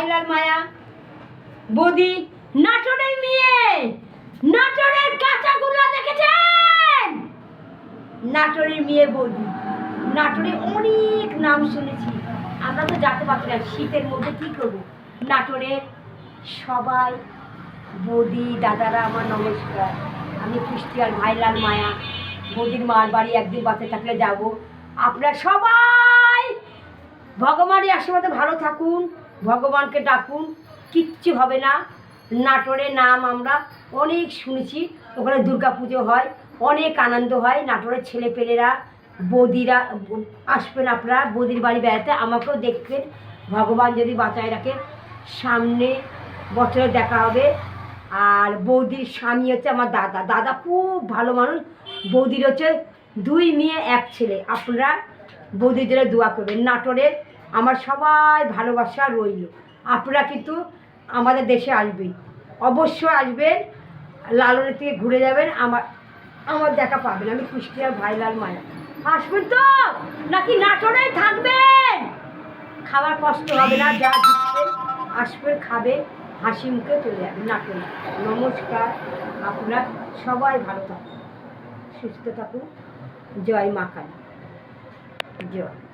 ভাইলাল মায়া। বদি, নাটোরের মেয়ে, নাটোরের কাঁচাগুলা দেখেছেন? নাটোরের মেয়ে বদি, নাটোরে অনেক নাম শুনেছি। আমরা তো যেতে পারছি না, শীতের মধ্যে কী করব? নাটোরের সবাই, বৌদি, দাদারা আমার নমস্কার। আমি কুষ্টিয়ার ভাইলাল মায়া। বৌদির মার বাড়ি একদিন বাসে থাকলে যাব। আপনারা সবাই ভগবানের আশীর্বাদে ভালো থাকুন। ভগবানকে ডাকুন, কিচ্ছু হবে না। নাটোরে নাম আমরা অনেক শুনেছি, ওখানে দুর্গা পুজো হয়, অনেক আনন্দ হয়। নাটোরের ছেলেপেলেরা, বৌদিরা, আসবেন আপনারা, বৌদির বাড়ি বেড়াতে, আমাকেও দেখবেন। ভগবান যদি বাঁচায় রাখে, সামনে বছরে দেখা হবে। আর বৌদির স্বামী হচ্ছে আমার দাদা। দাদা খুব ভালো মানুষ, বৌদির হচ্ছে দুই মেয়ে, এক ছেলে। আপনারা বৌদির জন্য দোয়া করবেন। নাটোরে আমার সবাই ভালোবাসা রইল। আপনারা কিন্তু আমাদের দেশে আসবেন। অবশ্যই আসবেন, লালনের থেকে ঘুরে যাবেন, আমার আমার দেখা পাবেন। আমি কুষ্টিয়ার ভাইলাল মায়া। আসবেন তো? নাকি নাটোরেই থাকবেন? খাবার কষ্ট হবে না, যা দিচ্ছে, আসবেন, খাবে, হাসি মুখে চলে যাবেন নাটোরে। নমস্কার, আপনার সবাই ভালো থাকুন, সুস্থ থাকুন। জয় মা কালী। জয়।